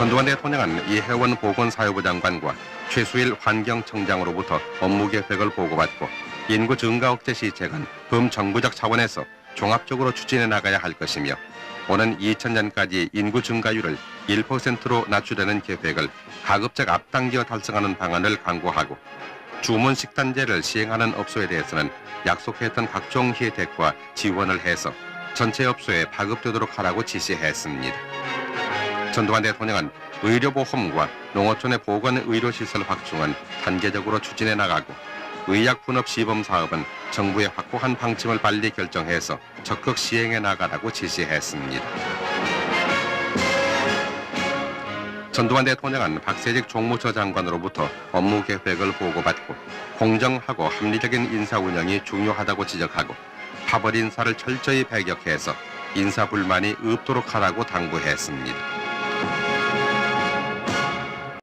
전두환 대통령은 이혜원 보건사회부 장관과 최수일 환경청장으로부터 업무 계획을 보고받고 인구 증가 억제 시책은 범정부적 차원에서 종합적으로 추진해 나가야 할 것이며 오는 2000년까지 인구 증가율을 1%로 낮추려는 계획을 가급적 앞당겨 달성하는 방안을 강구하고 주문 식단제를 시행하는 업소에 대해서는 약속했던 각종 혜택과 지원을 해서 전체 업소에 파급되도록 하라고 지시했습니다. 전두환 대통령은 의료보험과 농어촌의 보건의료시설 확충은 단계적으로 추진해 나가고 의약 분업 시범 사업은 정부의 확고한 방침을 빨리 결정해서 적극 시행해 나가라고 지시했습니다. 전두환 대통령은 박세직 종무처 장관으로부터 업무 계획을 보고받고 공정하고 합리적인 인사 운영이 중요하다고 지적하고 파벌 인사를 철저히 배격해서 인사 불만이 없도록 하라고 당부했습니다.